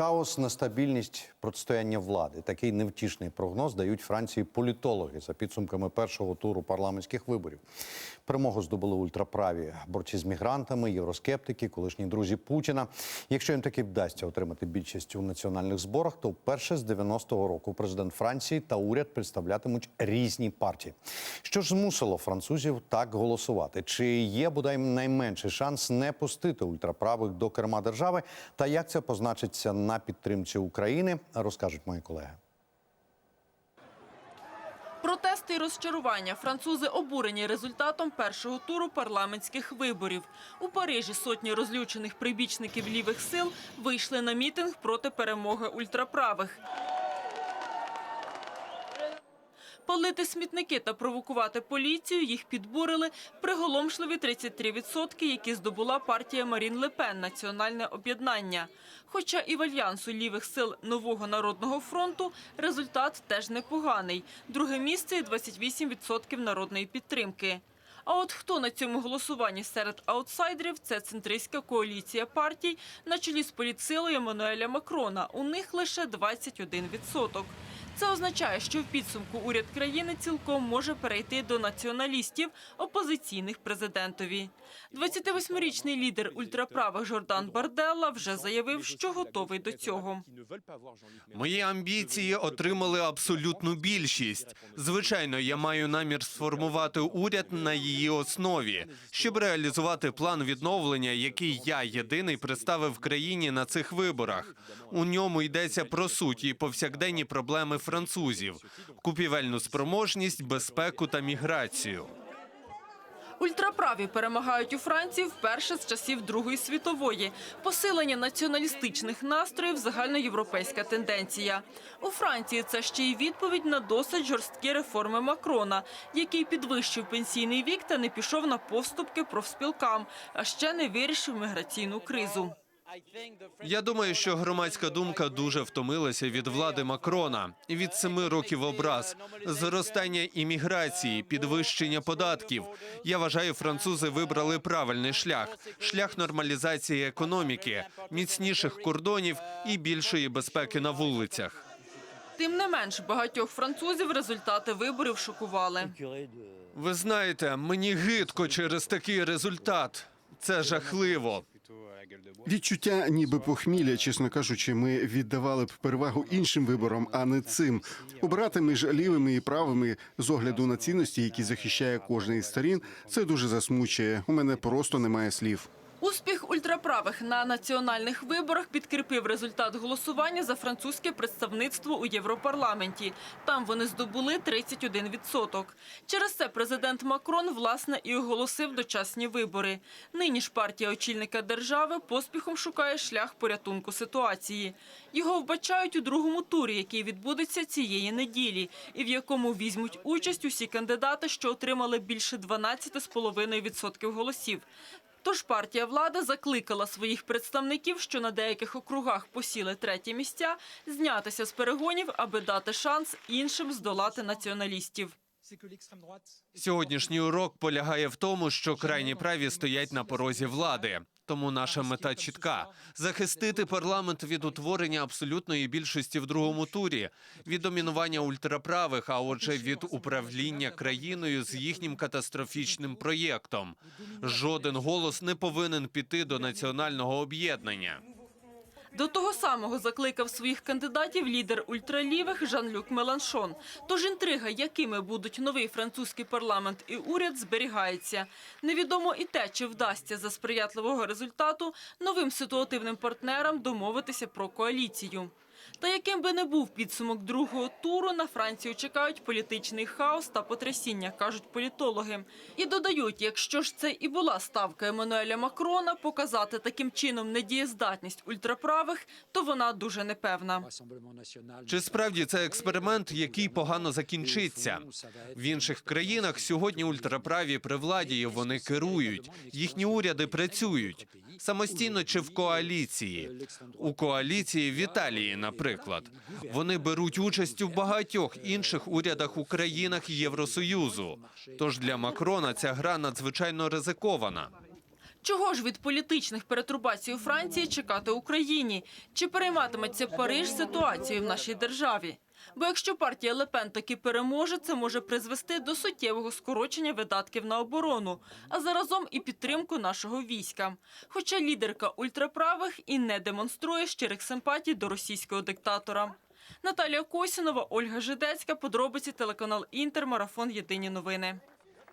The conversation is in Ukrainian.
Хаос, нестабільність протистояння влади. Такий невтішний прогноз дають Франції політологи за підсумками першого туру парламентських виборів. Перемогу здобули ультраправі борці з мігрантами, євроскептики, колишні друзі Путіна. Якщо їм таки вдасться отримати більшість у національних зборах, то вперше з 90-го року президент Франції та уряд представлятимуть різні партії. Що ж змусило французів так голосувати? Чи є бодай найменший шанс не пустити ультраправих до керма держави? Та як це позначиться на підтримці України, розкажуть мої колеги. Протести і розчарування. Французи обурені результатом першого туру парламентських виборів. У Парижі сотні розлючених прибічників лівих сил вийшли на мітинг проти перемоги ультраправих. Палити смітники та провокувати поліцію їх підбурили приголомшливі 33%, які здобула партія Марін Лепен «Національне об'єднання». Хоча і в альянсу лівих сил Нового народного фронту результат теж непоганий. Друге місце і 28% народної підтримки. А от хто на цьому голосуванні серед аутсайдерів – це центристська коаліція партій на чолі з політсилою Еммануеля Макрона. У них лише 21%. Це означає, що в підсумку уряд країни цілком може перейти до націоналістів, опозиційних президентові. 28-річний лідер ультраправих Жордан Барделла вже заявив, що готовий до цього. Мої амбіції отримали абсолютну більшість. Звичайно, я маю намір сформувати уряд на її основі, щоб реалізувати план відновлення, який я єдиний представив країні на цих виборах. У ньому йдеться про суть і повсякденні проблеми французів: купівельну спроможність, безпеку та міграцію. Ультраправі перемагають у Франції вперше з часів Другої світової. Посилення націоналістичних настроїв – загальноєвропейська тенденція. У Франції це ще й відповідь на досить жорсткі реформи Макрона, який підвищив пенсійний вік та не пішов на поступки профспілкам, а ще не вирішив міграційну кризу. Я думаю, що громадська думка дуже втомилася від влади Макрона, від семи років образ, зростання імміграції, підвищення податків. Я вважаю, французи вибрали правильний шлях шлях нормалізації економіки, міцніших кордонів і більшої безпеки на вулицях. Тим не менш, багатьох французів результати виборів шокували. Ви знаєте, мені гидко через такий результат. Це жахливо. Відчуття ніби похмілля, чесно кажучи, ми віддавали б перевагу іншим виборам, а не цим. Обирати між лівими і правими з огляду на цінності, які захищає кожна із сторін, це дуже засмучує. У мене просто немає слів. Успіх ультраправих на національних виборах підкріпив результат голосування за французьке представництво у Європарламенті. Там вони здобули 31%. Через це президент Макрон, власне, і оголосив дочасні вибори. Нині ж партія очільника держави поспіхом шукає шлях порятунку ситуації. Його вбачають у другому турі, який відбудеться цієї неділі, і в якому візьмуть участь усі кандидати, що отримали більше 12,5% голосів. Тож партія влади закликала своїх представників, що на деяких округах посіли треті місця, знятися з перегонів, аби дати шанс іншим здолати націоналістів. Сьогоднішній урок полягає в тому, що крайні праві стоять на порозі влади. Тому наша мета чітка: захистити парламент від утворення абсолютної більшості в другому турі, від домінування ультраправих, а отже, від управління країною з їхнім катастрофічним проєктом. Жоден голос не повинен піти до національного об'єднання. До того самого закликав своїх кандидатів лідер ультралівих Жан-Люк Меланшон. Тож інтрига, якими будуть новий французький парламент і уряд, зберігається. Невідомо і те, чи вдасться за сприятливого результату новим ситуативним партнерам домовитися про коаліцію. Та яким би не був підсумок другого туру, на Францію чекають політичний хаос та потрясіння, кажуть політологи. І додають, якщо ж це і була ставка Еммануеля Макрона показати таким чином недієздатність ультраправих, то вона дуже непевна. Чи справді це експеримент, який погано закінчиться? В інших країнах сьогодні ультраправі при владі вони керують. Їхні уряди працюють самостійно чи в коаліції. У коаліції в Італії, наприклад, вони беруть участь у багатьох інших урядах у країнах Євросоюзу. Тож для Макрона ця гра надзвичайно ризикована. Чого ж від політичних перетрубацій у Франції чекати Україні? Чи перейматиметься Париж ситуацією в нашій державі? Бо якщо партія Лепен таки переможе, це може призвести до суттєвого скорочення видатків на оборону, а заразом і підтримку нашого війська. Хоча лідерка ультраправих і не демонструє щирих симпатій до російського диктатора. Наталія Косінова, Ольга Жидецька, подробиці телеканал Інтер, марафон Єдині новини.